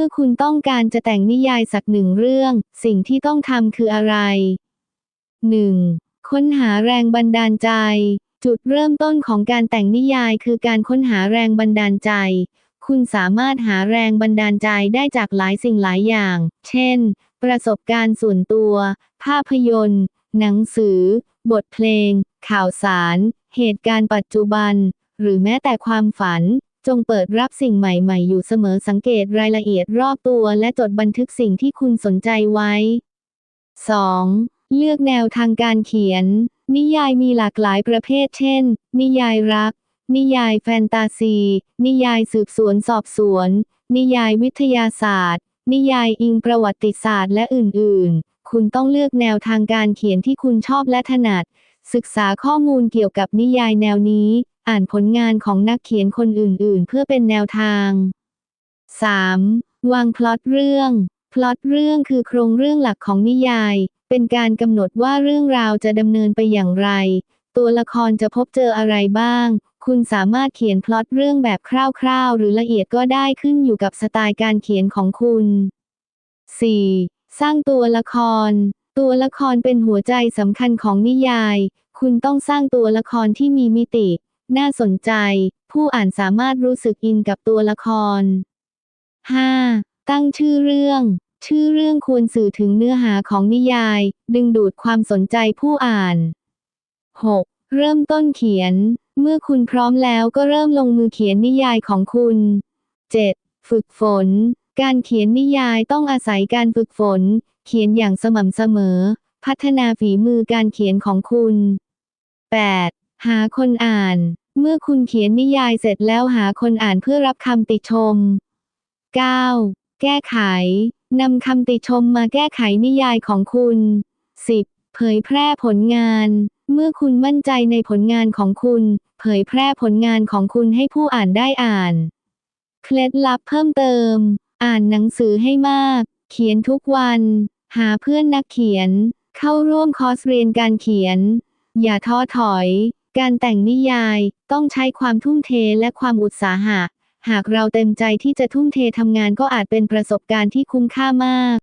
มื่อคุณต้องการจะแต่งนิยายสักหนึ่งเรื่อง สิ่งที่ต้องทำคืออะไร 1. ค้นหาแรงบันดาลใจ จุดเริ่มต้นของการแต่งนิยายคือการค้นหาแรงบันดาลใจ คุณสามารถหาแรงบันดาลใจได้จากหลายสิ่งหลายอย่าง เช่น ประสบการณ์ส่วนตัว ภาพยนตร์ หนังสือ บทเพลง ข่าวสาร เหตุการณ์ปัจจุบัน หรือแม้แต่ความฝัน จงเปิดรับสิ่งใหม่ๆ อยู่เสมอสังเกตรายละเอียดรอบตัวและจดบันทึกสิ่งที่คุณสนใจไว้ 2. เลือกแนวทางการเขียน นิยายมีหลากหลายประเภทเช่น นิยายรัก นิยายแฟนตาซี นิยายสืบสวนสอบสวน นิยายวิทยาศาสตร์ นิยายอิงประวัติศาสตร์และอื่นๆ คุณต้องเลือกแนวทางการเขียนที่คุณชอบและถนัด ศึกษาข้อมูลเกี่ยวกับนิยายแนวนี้ อ่านผลงานของนักเขียนคนอื่นๆ เพื่อเป็นแนวทาง 3. วางพล็อตเรื่อง พล็อตเรื่องคือโครงเรื่องหลักของนิยาย เป็นการกำหนดว่าเรื่องราวจะดำเนินไปอย่างไร ตัวละครจะพบเจออะไรบ้าง คุณสามารถเขียนพล็อตเรื่องแบบคร่าวๆ หรือละเอียดก็ได้ขึ้นอยู่กับสไตล์การเขียนของคุณ 4. สร้างตัวละคร ตัวละครเป็นหัวใจสำคัญของนิยาย คุณต้องสร้างตัวละครที่มีมิติ น่าสนใจ ผู้อ่านสามารถรู้สึกอินกับตัวละคร 5. ตั้งชื่อเรื่อง ชื่อเรื่องควรสื่อถึงเนื้อหาของนิยาย ดึงดูดความสนใจผู้อ่าน 6. เริ่มต้นเขียน เมื่อคุณพร้อมแล้วก็เริ่มลงมือเขียนนิยายของคุณ 7. ฝึกฝน การเขียนนิยายต้องอาศัยการฝึกฝน เขียนอย่างสม่ำเสมอ พัฒนาฝีมือการเขียนของคุณ 8. หาคนอ่าน เมื่อคุณเขียนนิยายเสร็จแล้วหาคนอ่านเพื่อรับคำติชม 9. แก้ไข นำคำติชมมาแก้ไขนิยายของคุณ 10. เผยแพร่ผลงาน เมื่อคุณมั่นใจในผลงานของคุณ เผยแพร่ผลงานของคุณให้ผู้อ่านได้อ่าน เคล็ดลับเพิ่มเติม อ่านหนังสือให้มาก เขียนทุกวัน หาเพื่อนนักเขียน เข้าร่วมคอร์สเรียนการเขียน อย่าท้อถอย การแต่งนิยายต้องใช้ความทุ่มเทและความอุตสาหะ หากเราเต็มใจที่จะทุ่มเททำงานก็อาจเป็นประสบการณ์ที่คุ้มค่ามาก